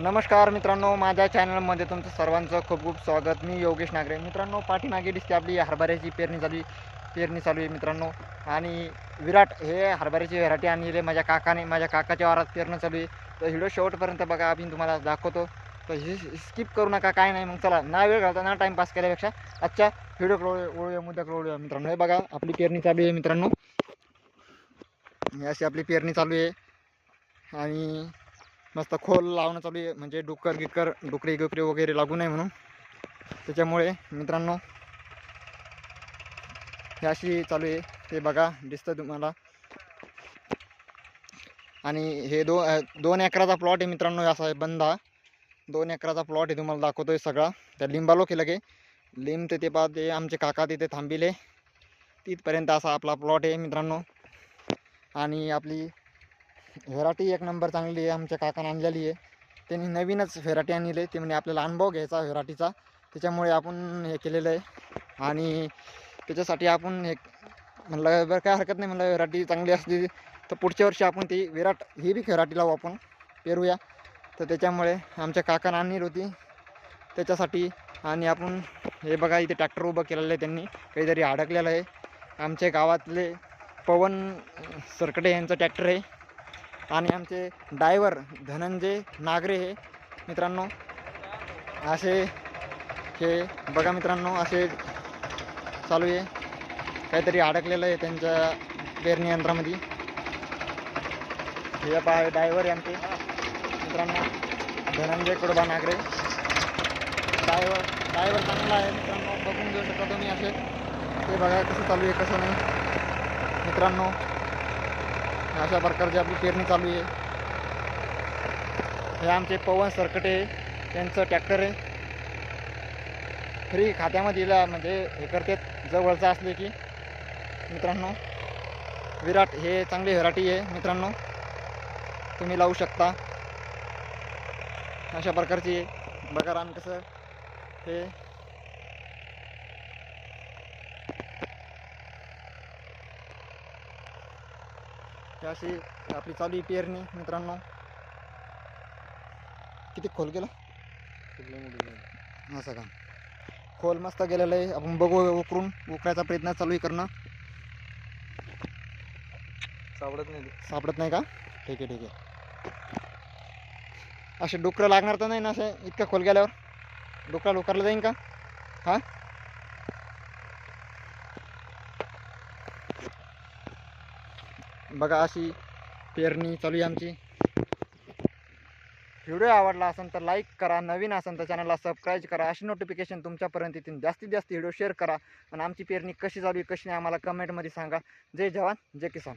नमस्कार मित्रांनो माझ्या चॅनलमध्ये तुमचं सर्वांचं खूप खूप स्वागत. मी योगेश नागरे. मित्रांनो पाठीमागे दिसते आपली हरभऱ्याची पेरणी चालू आहे पेरणी चालू आहे मित्रांनो. आणि विराट हे हरभऱ्याची व्हेरायटी आणलेली माझ्या काकाने माझ्या काकाच्या वारात पेरणं चालू आहे. तर व्हिडिओ शेवटपर्यंत बघा आम्ही तुम्हाला दाखवतो. तर ही स्किप करू नका काय नाही. मग चला ना वेळ घालता ना टाईमपास केल्यापेक्षा आजच्या व्हिडिओ ओळूया मुद्दा ओळूया मित्रांनो. हे बघा आपली पेरणी चालू आहे मित्रांनो. अशी आपली पेरणी चालू आहे. आणि मस्त खोल लावणं चालू आहे. म्हणजे डुक्कर गिक्कर डुकरे गिकरी वगैरे लागू नये म्हणून. त्याच्यामुळे मित्रांनो हे अशी चालू आहे. ते बघा दिसतं तुम्हाला. आणि हे दो दोन एकराचा प्लॉट आहे मित्रांनो असा आहे बंदा दोन एकराचा प्लॉट आहे तुम्हाला दाखवतो आहे सगळा. त्या लिंबालो केलं लगे. लिंब ते ते पा ते आमचे काका तिथे थांबिले. तिथपर्यंत असा आपला प्लॉट आहे मित्रांनो. आणि आपली व्हेरायटी एक नंबर चांगली आहे आमच्या काकाने आणलेली आहे. त्यांनी नवीनच व्हेरायटी आणली आहे ते म्हणजे आपल्याला अनुभव घ्यायचा व्हेरायटीचा. त्याच्यामुळे आपण हे केलेलं आहे. आणि त्याच्यासाठी आपण हे म्हणलं बरं काय हरकत नाही म्हणलं व्हेरायटी चांगली असली तर पुढच्या वर्षी आपण ती विराट ही बी व्हेरायटी लावू हो आपण पेरूया. तर त्याच्यामुळे आमच्या काकाने आणली होती. त्याच्यासाठी आणि आपण हे बघा इथे ट्रॅक्टर उभं केलेलं आहे त्यांनी. काहीतरी अडकलेलं आहे. आमच्या गावातले पवन सरकडे यांचं ट्रॅक्टर आहे. आणि आमचे डायव्हर धनंजय नागरे हे. मित्रांनो असे हे बघा मित्रांनो असे चालू आहे. काहीतरी अडकलेलं आहे त्यांच्या पेरणी यंत्रामध्ये हे पहा डायव्हर आहे आमचे. मित्रांनो धनंजय कुडबा नागरे. डायव्हर डायवर चांगला आहे मित्रांनो बघून घेऊ शकता तुम्ही असे. ते बघा कसं चालू आहे कसं नाही. मित्रांनो अशा प्रकारची आपली पेरणी चालू आहे. हे आमचे पवन सरकटे त्यांचं ट्रॅक्टर आहे. फ्री खात्यामध्ये इला म्हणजे हे करतात जवळचं असले की. मित्रांनो विराट हे चांगली व्हरायटी आहे मित्रांनो. तुम्ही लावू शकता. अशा प्रकारची आहे. बघा रान कसं हे. अशी आपली चालू आहे पेरणी मित्रांनो. किती खोल गेला असं का? खोल मस्त गेलेलं आहे. आपण बघू उकरून उकरायचा प्रयत्न चालू आहे करणं. सापडत नाही सापडत नाही का? ठीक आहे ठीक आहे. असे डुकरं लागणार तर नाही ना असे इतकं खोल गेल्यावर? डुकरा डुकरला जाईन का? हा? बघा अशी पेरणी चालू आहे आमची. व्हिडिओ आवडला असेल तर लाईक करा नवीन असेल तर चॅनलला सबस्क्राईब करा. अशी नोटिफिकेशन तुमच्यापर्यंत येतील. जास्तीत जास्त व्हिडिओ शेअर करा. आणि आमची पेरणी कशी चालू आहे कशी नाही आम्हाला कमेंटमध्ये सांगा. जय जवान जय किसान.